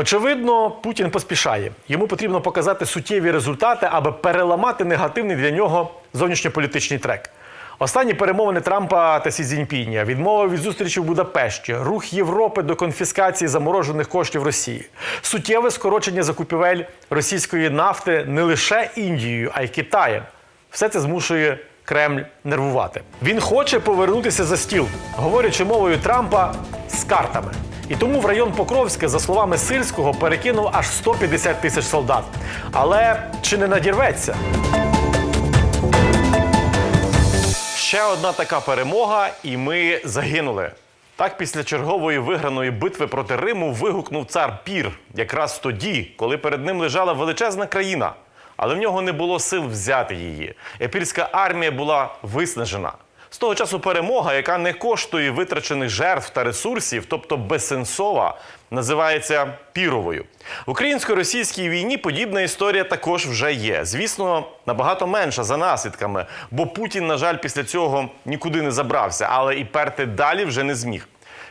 Очевидно, Путін поспішає. Йому потрібно показати суттєві результати, аби переламати негативний для нього зовнішньополітичний трек. Останні перемовини Трампа та Сі Цзіньпіня, відмова від зустрічі в Будапешті, рух Європи до конфіскації заморожених коштів Росії, суттєве скорочення закупівель російської нафти не лише Індією, а й Китаєм. Все це змушує Кремль нервувати. Він хоче повернутися за стіл, говорячи мовою Трампа з картами. І тому в район Покровське, за словами Сирського, перекинув аж 150 тисяч солдат. Але чи не надірветься? Ще одна така перемога, і ми загинули. Так, після чергової виграної битви проти Риму вигукнув цар Пір, якраз тоді, коли перед ним лежала величезна країна, але в нього не було сил взяти її. Епірська армія була виснажена. З того часу перемога, яка не коштує витрачених жертв та ресурсів, тобто безсенсова, називається піровою. В українсько-російській війні подібна історія також вже є. Звісно, набагато менша за наслідками, бо Путін, на жаль, після цього нікуди не забрався, але і перти далі вже не зміг.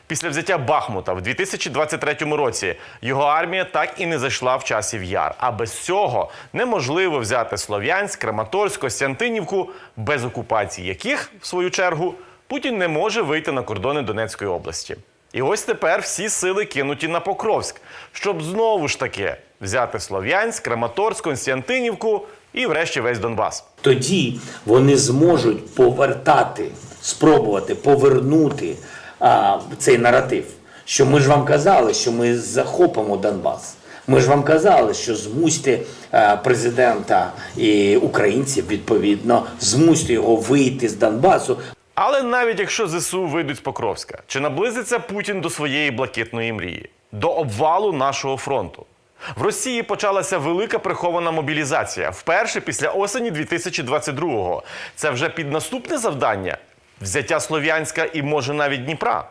Після взяття Бахмута в 2023 році його армія так і не зайшла в часів яр. А без цього неможливо взяти Слов'янськ, Краматорськ, Костянтинівку, без окупації яких, в свою чергу, Путін не може вийти на кордони Донецької області. І ось тепер всі сили кинуті на Покровськ, щоб знову ж таки взяти Слов'янськ, Краматорськ, Константинівку і, врешті, весь Донбас. Тоді вони зможуть повертати, спробувати повернути а, цей наратив. Що ми ж вам казали, що ми захопимо Донбас. Ми ж вам казали, що змусьте е, президента і українців відповідно, змусьте його вийти з Донбасу. Але навіть якщо ЗСУ вийдуть з Покровська, чи наблизиться Путін до своєї блакитної мрії, до обвалу нашого фронту? В Росії почалася велика прихована мобілізація вперше після осені 2022-го. Це вже під наступне завдання взяття Слов'янська і може навіть Дніпра.